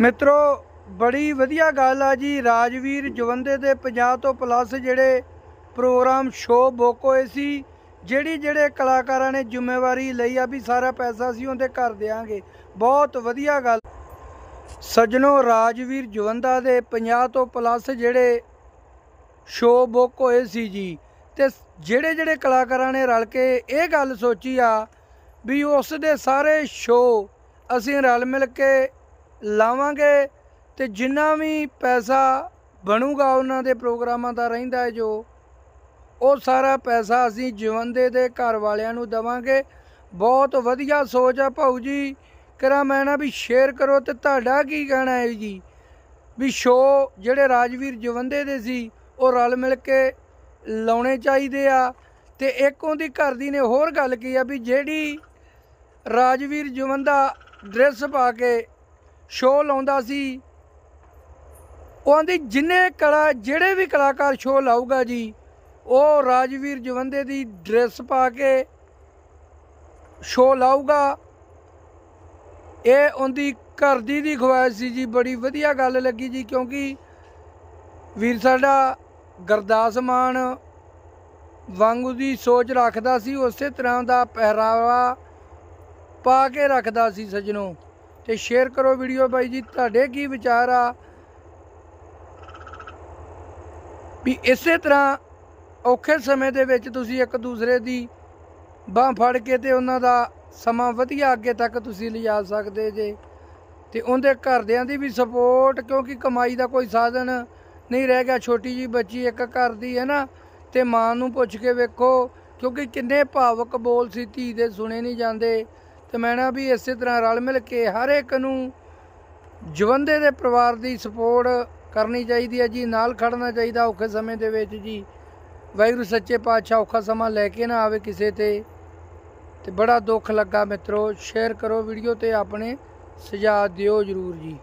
ਮਿੱਤਰੋ, ਬੜੀ ਵਧੀਆ ਗੱਲ ਆ ਜੀ। ਰਾਜਵੀਰ ਜਵੰਦੇ ਦੇ 50 ਤੋਂ ਪਲੱਸ ਜਿਹੜੇ ਪ੍ਰੋਗਰਾਮ ਸ਼ੋਅ ਬੁੱਕ ਹੋਏ ਸੀ, ਜਿਹੜੀ ਜਿਹੜੇ ਕਲਾਕਾਰਾਂ ਨੇ ਜ਼ਿੰਮੇਵਾਰੀ ਲਈ ਆ ਵੀ ਸਾਰਾ ਪੈਸਾ ਅਸੀਂ ਉਹਦੇ ਘਰ ਦੇਾਂਗੇ ਬਹੁਤ ਵਧੀਆ ਗੱਲ। ਸੱਜਣੋ, ਰਾਜਵੀਰ ਜਵੰਦਾ ਦੇ 50 ਤੋਂ ਪਲੱਸ ਜਿਹੜੇ ਸ਼ੋਅ ਬੁੱਕ ਹੋਏ ਸੀ ਜੀ, ਤੇ ਜਿਹੜੇ ਜਿਹੜੇ ਕਲਾਕਾਰਾਂ ਨੇ ਰਲ ਕੇ ਇਹ ਗੱਲ ਸੋਚੀ ਆ ਵੀ ਉਸ ਦੇ ਸਾਰੇ ਸ਼ੋਅ ਅਸੀਂ ਰਲ ਮਿਲ ਕੇ ਲਾਵਾਂਗੇ ਤੇ ਜਿੰਨਾ ਵੀ ਪੈਸਾ ਬਣੂਗਾ ਉਹਨਾਂ ਦੇ ਪ੍ਰੋਗਰਾਮਾਂ ਦਾ ਰਹਿੰਦਾ ਹੈ ਜੋ, ਉਹ ਸਾਰਾ ਪੈਸਾ ਅਸੀਂ ਜਵੰਦੇ ਦੇ ਘਰ ਵਾਲਿਆਂ ਨੂੰ ਦਵਾਂਗੇ। ਬਹੁਤ ਵਧੀਆ ਸੋਚ ਆ ਭਾਊ ਜੀ। ਕਰਾਂ ਮੈਂ ਨਾ ਵੀ ਸ਼ੇਅਰ ਕਰੋ ਤੇ ਤੁਹਾਡਾ ਕੀ ਕਹਿਣਾ ਹੈ ਜੀ? ਵੀ ਸ਼ੋਅ ਜਿਹੜੇ ਰਾਜਵੀਰ ਜਵੰਦੇ ਦੇ ਸੀ, ਉਹ ਰਲ ਮਿਲ ਕੇ ਲਾਉਣੇ ਚਾਹੀਦੇ ਆ। ਤੇ ਇੱਕ ਉਹਦੀ ਘਰ ਦੀ ਨੇ ਹੋਰ ਗੱਲ ਕੀ ਆ ਵੀ ਜਿਹੜੀ ਰਾਜਵੀਰ ਜਵੰਦਾ ਡਰੈਸ ਪਾ ਕੇ ਸ਼ੋਅ ਲਾਉਂਦਾ ਸੀ। ਉਹਦੀ ਜਿੰਨੇ ਕਲਾ, ਜਿਹੜੇ ਵੀ ਕਲਾਕਾਰ ਸ਼ੋਅ ਲਾਊਗਾ ਜੀ, ਉਹ ਰਾਜਵੀਰ ਜਵੰਦੇ ਦੀ ਡਰੈਸ ਪਾ ਕੇ ਸ਼ੋਅ ਲਾਊਗਾ। ਇਹ ਉਹਦੀ ਘਰ ਦੀ ਦੀ ਖਵਾਇਸ਼ ਸੀ ਜੀ, ਬੜੀ ਵਧੀਆ ਗੱਲ ਲੱਗੀ ਜੀ, ਕਿਉਂਕਿ ਵੀਰ ਸਾਡਾ ਗਰਦਾਸ ਮਾਨ ਵਾਂਗੂ ਦੀ ਸੋਚ ਰੱਖਦਾ ਸੀ, ਉਸੇ ਤਰ੍ਹਾਂ ਦਾ ਪਹਿਰਾਵਾ ਪਾ ਕੇ ਰੱਖਦਾ ਸੀ ਸੱਜਣੋ। ਤੇ ਸ਼ੇਅਰ ਕਰੋ ਵੀਡੀਓ ਬਾਈ ਜੀ, ਤੁਹਾਡੇ ਕੀ ਵਿਚਾਰ ਆ? ਵੀ ਇਸੇ ਤਰ੍ਹਾਂ ਔਖੇ ਸਮੇਂ ਦੇ ਵਿੱਚ ਤੁਸੀਂ ਇੱਕ ਦੂਸਰੇ ਦੀ ਬਾਹ ਫੜ ਕੇ ਤੇ ਉਹਨਾਂ ਦਾ ਸਮਾਂ ਵਧੀਆ ਅੱਗੇ ਤੱਕ ਤੁਸੀਂ ਲਿਜਾ ਸਕਦੇ ਜੇ। ਤੇ ਉਹਦੇ ਘਰਦਿਆਂ ਦੀ ਵੀ ਸਪੋਰਟ ਕਿਉਂਕਿ ਕਮਾਈ ਦਾ ਕੋਈ ਸਾਧਨ ਨਹੀਂ ਰਹਿ ਗਿਆ। ਛੋਟੀ ਜੀ ਬੱਚੀ ਇੱਕ ਘਰ ਦੀ ਹੈ ਨਾ, ਤੇ ਮਾਂ ਨੂੰ ਪੁੱਛ ਕੇ ਵੇਖੋ, ਕਿਉਂਕਿ ਕਿੰਨੇ ਭਾਵਕ ਬੋਲ ਸੀ ਧੀ ਦੇ ਸੁਣੇ ਨਹੀਂ ਜਾਂਦੇ। ਤੇ ਮੈਂ ਨਾ ਵੀ ਇਸੇ ਤਰ੍ਹਾਂ ਰਲ ਮਿਲ ਕੇ ਹਰ ਇੱਕ ਨੂੰ ਜਵੰਦੇ ਦੇ ਪਰਿਵਾਰ ਦੀ ਸਪੋਰਟ ਕਰਨੀ ਚਾਹੀਦੀ ਹੈ ਜੀ, ਨਾਲ ਖੜਨਾ ਚਾਹੀਦਾ ਔਖੇ ਸਮੇਂ ਦੇ ਵਿੱਚ ਜੀ। ਵਾਹਿਗੁਰੂ ਸੱਚੇ ਪਾਤਸ਼ਾਹ ਔਖਾ ਸਮਾਂ ਲੈ ਕੇ ਨਾ ਆਵੇ ਕਿਸੇ ਤੇ। ਤੇ ਬੜਾ ਦੁੱਖ ਲੱਗਾ ਮਿੱਤਰੋ ਸ਼ੇਅਰ ਕਰੋ ਵੀਡੀਓ ਤੇ ਆਪਣੇ ਸੁਝਾਅ ਦਿਓ ਜਰੂਰ ਜੀ।